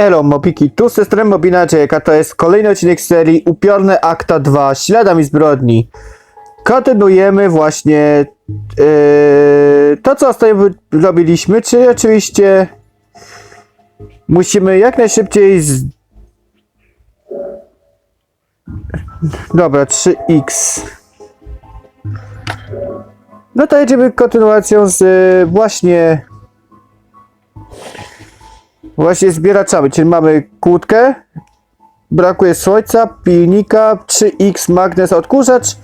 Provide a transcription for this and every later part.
Elo, Mopiki, tu z strony Mobina Jacka, to jest kolejny odcinek serii Upiorne Akta 2, Śladami Zbrodni. Kontynuujemy właśnie yy, to, co ostatnio robiliśmy, czyli oczywiście musimy jak najszybciej z... Dobra, 3x. No to jedziemy kontynuacją z yy, właśnie Właśnie zbieraczami, czyli mamy kłódkę, brakuje słońca, pilnika, 3x magnes odkurzacz,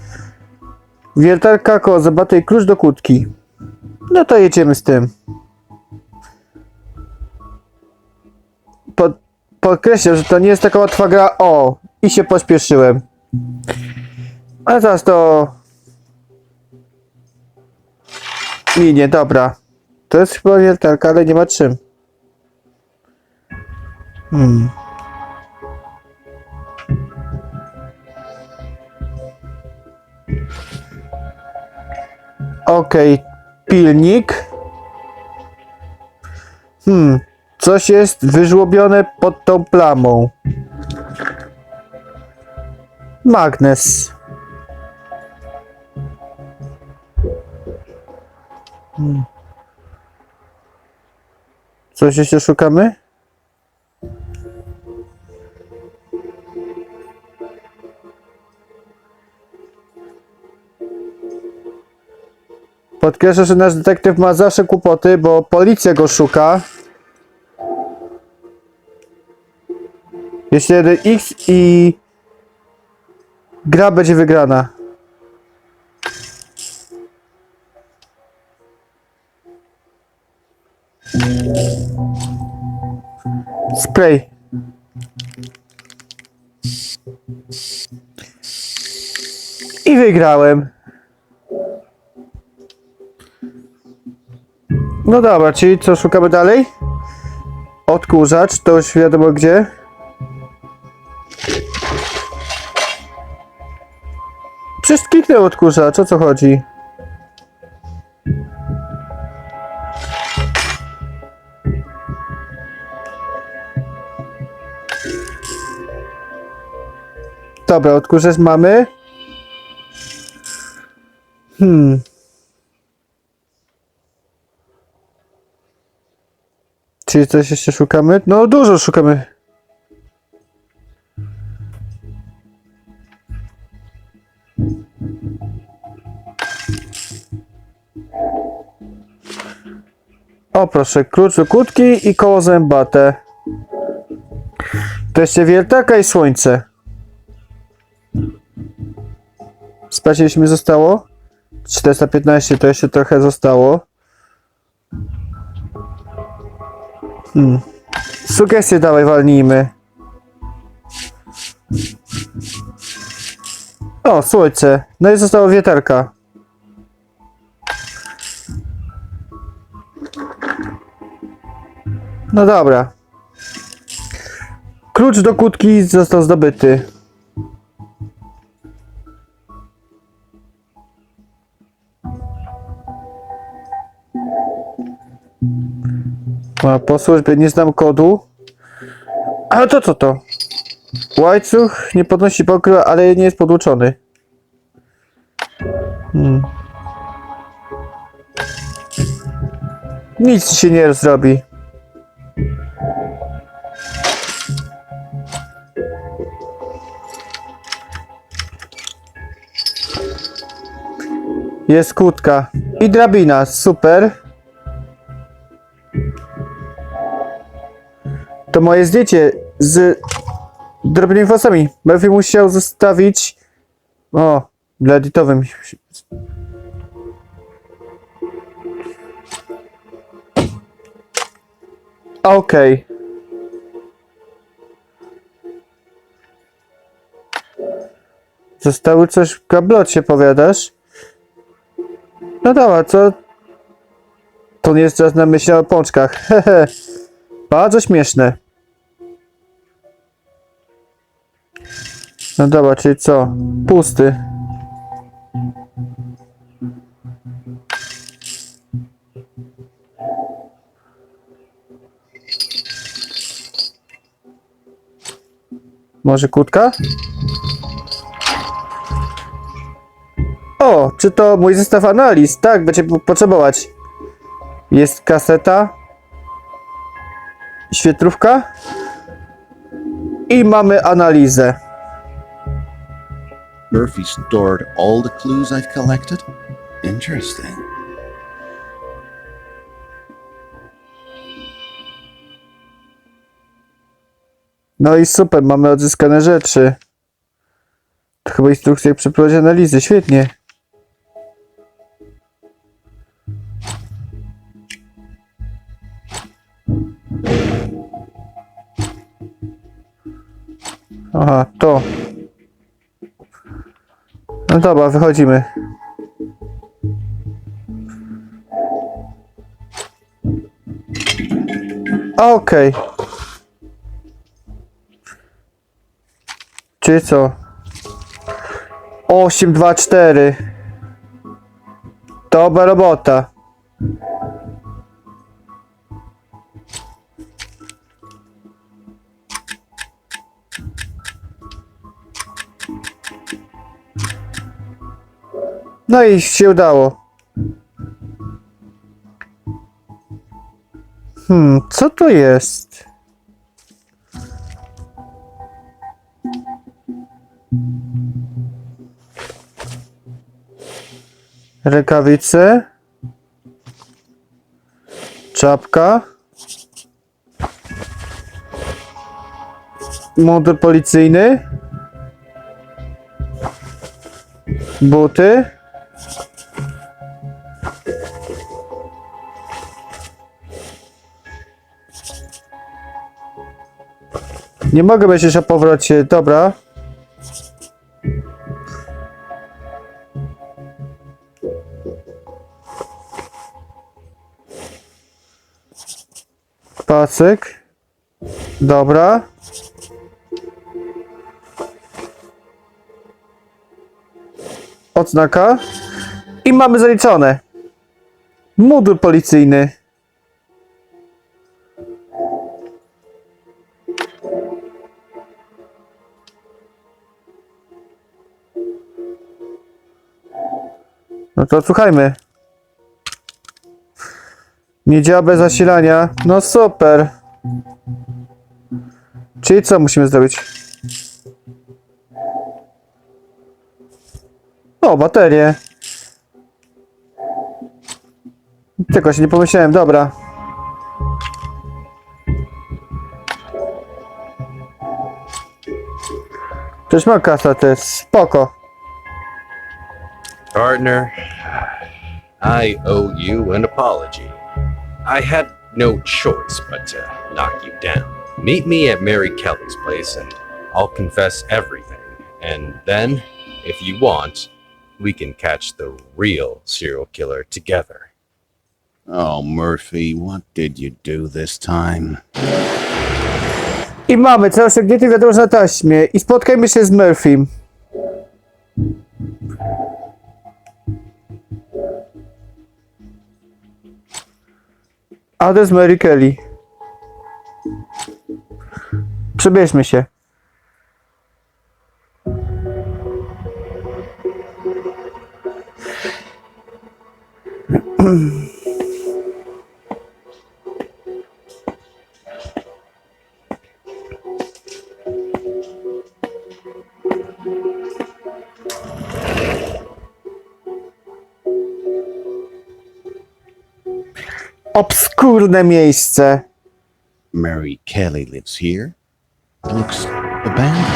wiertarka, koło zabaty klucz do kłódki. No to jedziemy z tym. Pod, podkreślam, że to nie jest taka łatwa gra. O, i się pośpieszyłem. A zaraz to... Minie, dobra. To jest chyba wiertarka, ale nie ma czym. Hmm. Okej, pilnik. Hmm, coś jest wyżłobione pod tą plamą. Magnes. Hmm. Coś jeszcze szukamy? Podkreślę, że nasz detektyw ma zawsze kłopoty, bo policja go szuka. Jeśli jeden X i gra będzie wygrana. Spray. I wygrałem. No dobra, czyli co, szukamy dalej? Odkurzacz, to już wiadomo gdzie. Przecież kliknę odkurzacz, o co chodzi? Dobra, odkurzacz mamy. Hmm. Czyli coś jeszcze szukamy? No dużo szukamy. O proszę, klucz do i koło zębate. To jeszcze wiertaka i słońce. Mi zostało? 415 to jeszcze trochę zostało. Hmm. Sugestie dawaj walnijmy. O, słońce. No i została wieterka. No dobra. Klucz do kłódki został zdobyty. A po służbie nie znam kodu. A to co to? Łańcuch nie podnosi pokrywa, ale nie jest podłuczony. Hmm. Nic się nie zrobi. Jest kłódka. I drabina, super. To moje zdjęcie z drobnymi włosami. Murphy musiał zostawić. O, dla edytowym. Okej. Zostały coś w gablocie, powiadasz? No dobra, co? To nie jest czas na myśl o pączkach. Hehe. Bardzo śmieszne. No dobra, czyli co? Pusty. Może kłódka? O, czy to mój zestaw analiz? Tak, będzie po- potrzebować. Jest kaseta. Świetlówka. I mamy analizę. Murphy stored all the clues I've collected? Interesting. No i super, mamy odzyskane rzeczy. To chyba instrukcja jak przeprowadzić analizy, świetnie. Aha, to. No dobra, wychodzimy. Okej. Czy co? 8, 2, 4. Dobra robota. No i się udało. Hmm, co to jest? Rękawice. Czapka. Mundur policyjny. Buty. Nie mogę myśleć o powrocie. Dobra. Pacyk. Dobra. Odznaka. I mamy zaliczone. Moduł policyjny. No to słuchajmy. Nie działa bez zasilania. No super. Czyli co musimy zrobić? O, baterie. Tego się nie pomyślałem, dobra. Przecież mam kasę, to jest spoko. Partner, I owe you an apology. I had no choice but to knock you down. Meet me at Mary Kelly's place and I'll confess everything. And then, if you want, we can catch the real serial killer together. Oh, Murphy, what did you do this time? I mamy cel osiągnięty wiadomość na taśmie. I spotkajmy się z Murphym. Adres Mary Kelly. Przebierzmy się. Obskurne miejsce. Mary Kelly lives here? Looks abandoned.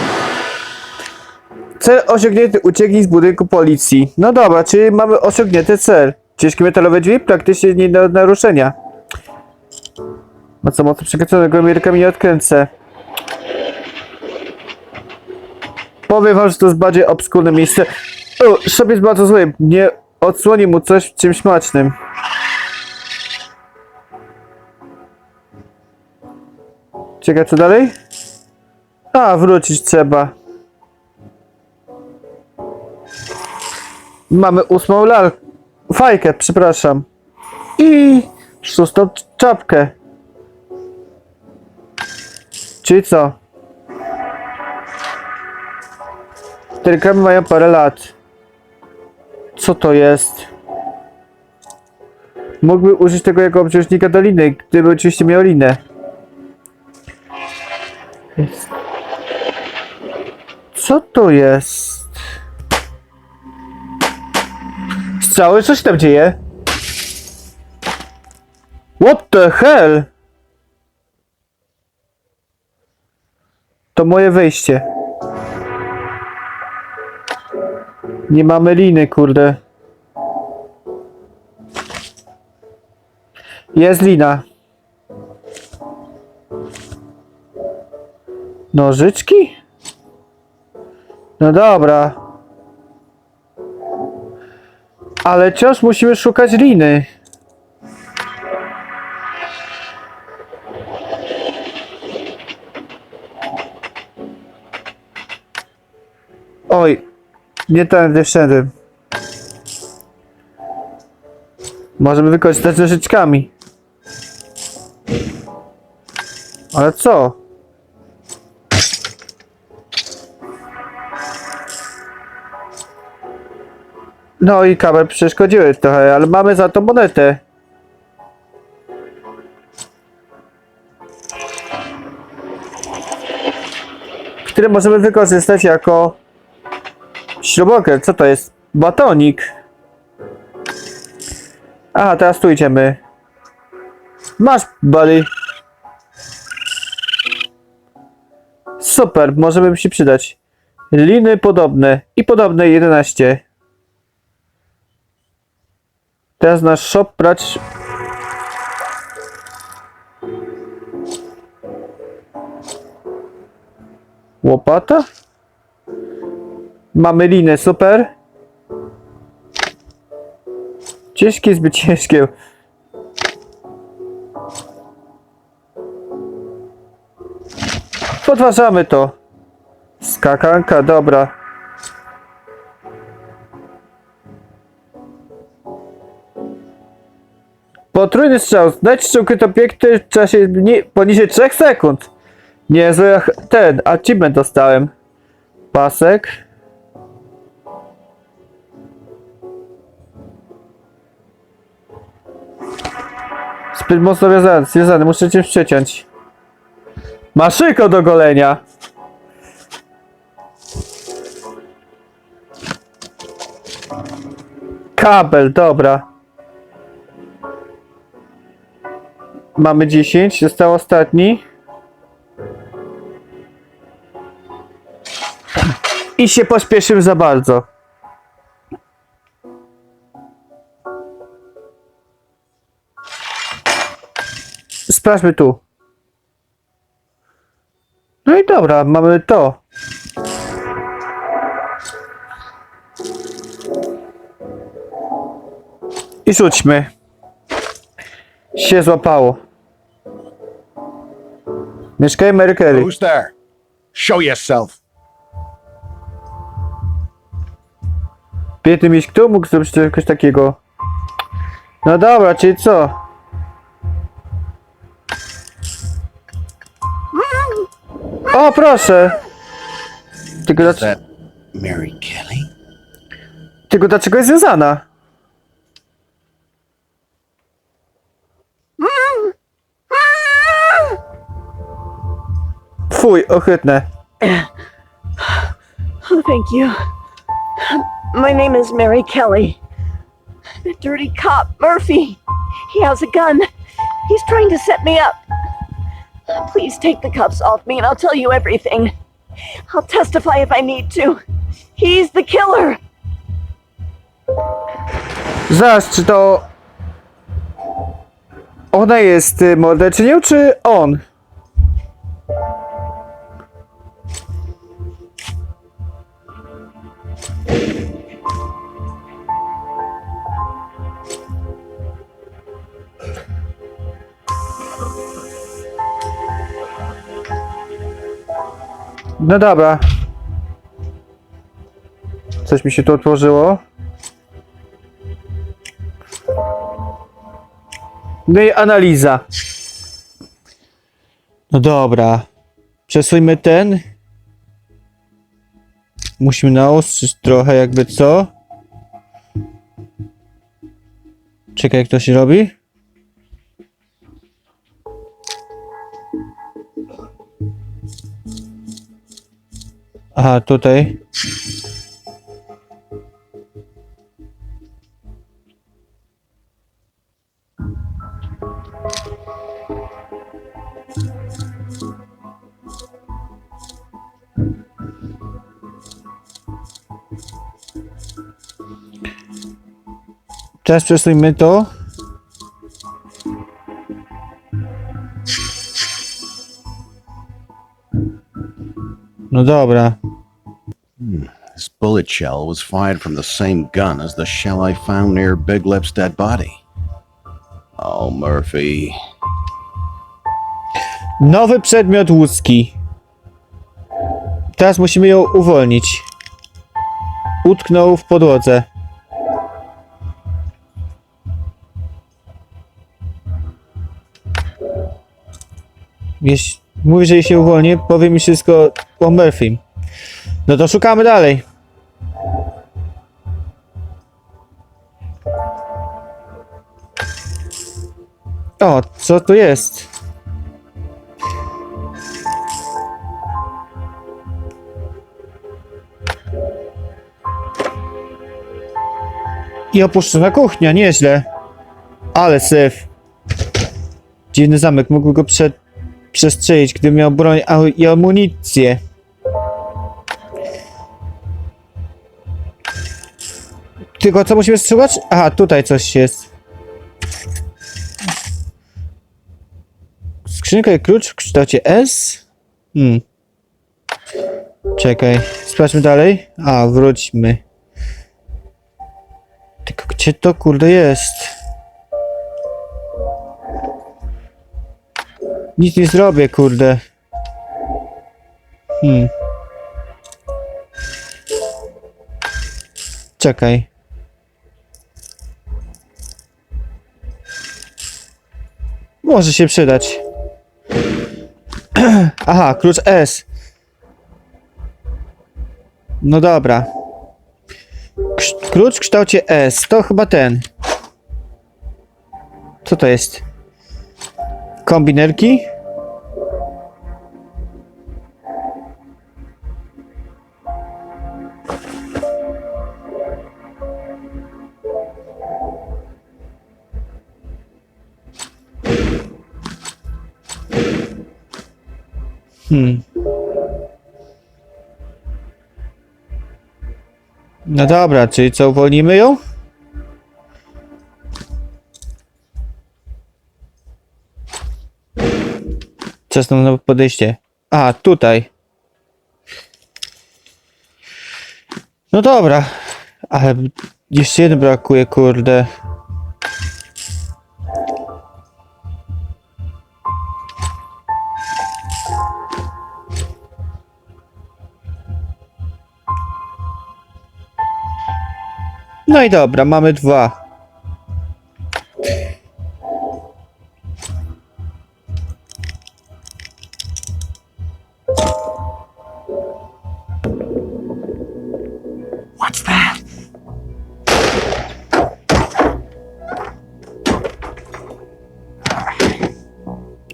Cel osiągnięty. Ucieknij z budynku policji. No dobra, czyli mamy osiągnięty cel. Ciężkie metalowe drzwi? Praktycznie nie do naruszenia. No co, mocno przekręcone, gołymi rękami nie odkręcę. Powiem wam, że to jest bardziej obskurne miejsce. O, szop jest bardzo zły. Nie odsłoni mu coś czymś smacznym. Ciekawe co dalej? A, wrócić trzeba. Mamy ósmą lalkę. Fajkę, przepraszam. I szóstą czapkę. Czyli co? Te reklamy mają parę lat. Co to jest? Mógłby użyć tego jako obciążnika do liny, gdyby oczywiście miał linę. Co to jest? Strzały? Co się tam dzieje? What the hell? To moje wyjście. Nie mamy liny, kurde. Jest lina. Nożyczki? No dobra. Ale wciąż musimy szukać liny. Oj, nie tędy wszedłem. Możemy wykorzystać nożyczkami. Ale co? No i kabel przeszkodziły trochę, ale mamy za to monetę. Który możemy wykorzystać jako śrubokręt. Co to jest? Batonik. Aha, teraz tu idziemy. Masz, buddy. Super, możemy się przydać. Liny podobne i podobne 11. Teraz nasz shop brać. Łopata? Mamy linę, super. Ciężkie zbyt ciężkie. Podważamy to. Skakanka, dobra. Potrójny strzał. Znajdź to piękny w czasie poniżej 3 sekund. Ach- ten achievement dostałem. Pasek. Zbyt mocno wiązany, związany, muszę cię przeciąć. Maszyko do golenia. Kabel, dobra. Mamy 10, został ostatni. I się pospieszył za bardzo. Sprawdźmy tu. No i dobra, mamy to. I rzućmy. Się złapało. Mieszkaj Mary Kelly. Who's there? Show yourself. Biedny miś, kto mógł zrobić czegoś takiego? No dobra, czyli co? O, proszę! Tylko, dlaczego, Mary Kelly? tylko dlaczego jest związana? Fuj, ohydne. Oh, thank you. My name is Mary Kelly. The dirty cop, Murphy. He has a gun. He's trying to set me up. Please take the cuffs off me and I'll tell you everything. I'll testify if I need to. He's the killer. Zaraz, czy to... Ona jest y, morderczynią, czy on? No dobra. Coś mi się tu otworzyło. No i analiza. No dobra. Przesuńmy ten. Musimy naostrzyć trochę, jakby co? Czekaj, jak to się robi? Aha, tutaj. Teraz przesuńmy to. No dobra. This bullet shell was fired from the same gun as the shell I found near Big Lip's dead body. Oh, Murphy. Nowy przedmiot łódzki. Teraz musimy ją uwolnić. Utknął w podłodze. Jeśli mówi, że jej się uwolnię, powie mi wszystko o Murphym. No to szukamy dalej. O, co to jest? I opuszczona kuchnia, nieźle. Ale syf. Dziwny zamek, mógłby go prze przestrzelić, gdy miał broń i amunicję. Tylko co musimy strzelać? Aha, tutaj coś jest. Skrzynka i klucz w kształcie S? Hmm. Czekaj, sprawdźmy dalej. A, wróćmy. Tylko gdzie to kurde jest? Nic nie zrobię, kurde. Hmm. Czekaj. Może się przydać. Aha, klucz S. No dobra. Klucz w kształcie S. To chyba ten. Co to jest? Kombinerki? Hmm. No dobra, czyli co, uwolnimy ją? Jest nowe podejście? A, tutaj. No dobra. Ale jeszcze jeden brakuje, kurde. No i dobra, mamy dwa. What's that?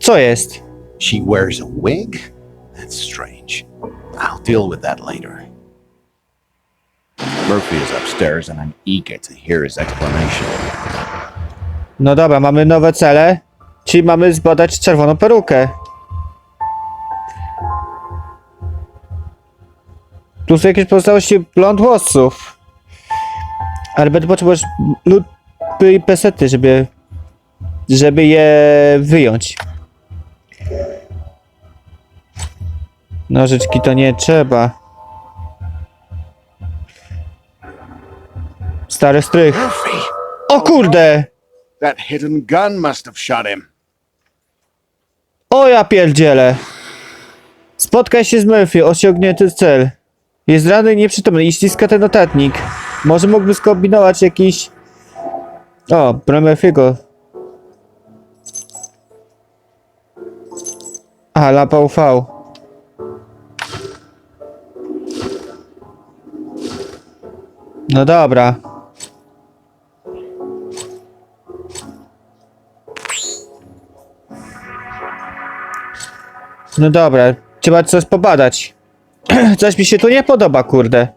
Co jest? She wears a wig? That's strange. I'll deal with that later. Murphy is upstairs and I'm eager to hear his explanation. No dobra, mamy nowe cele. Czyli mamy zbadać czerwoną perukę. Tu są jakieś pozostałości blond włosów. Ale będę potrzebować lupy i pesety, żeby... żeby je wyjąć. Nożyczki to nie trzeba. Stary strych. Murphy! O kurde! That hidden gun must have shot him. O ja pierdzielę. Spotkaj się z Murphy, osiągnięty cel. Jest ranny i nieprzytomny i ściska ten notatnik. Może mógłby skombinować jakiś... O, broń Murphy'ego. A, lampa UV. No dobra. No dobra, trzeba coś pobadać. Coś mi się tu nie podoba, kurde.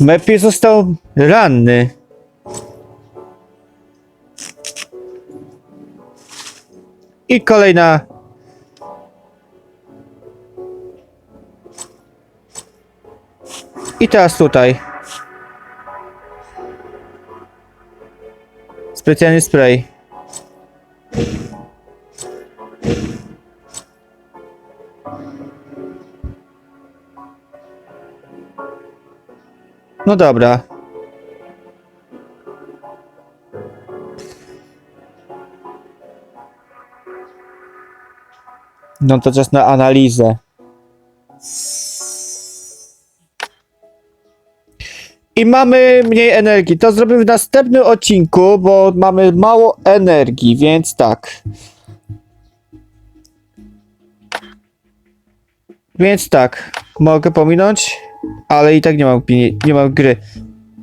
Mepi został ranny. I kolejna. I teraz tutaj. Specjalny spray. No dobra. No to czas na analizę. I mamy mniej energii. To zrobimy w następnym odcinku, bo mamy mało energii, więc tak. Więc tak, mogę pominąć, ale i tak nie mam, pi- nie gry.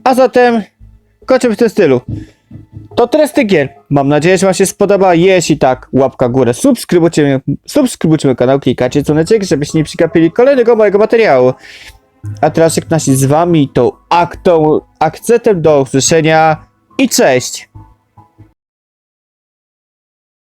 A zatem kończymy w tym stylu. To tych gier. Mam nadzieję, że Wam się spodoba. Jeśli tak, łapka górę. Subskrybujcie, subskrybujcie kanał, klikacie dzwoneczek, żebyście nie przegapili kolejnego mojego materiału. A teraz jak nasi z Wami, tą aktą, akcentem do usłyszenia i cześć!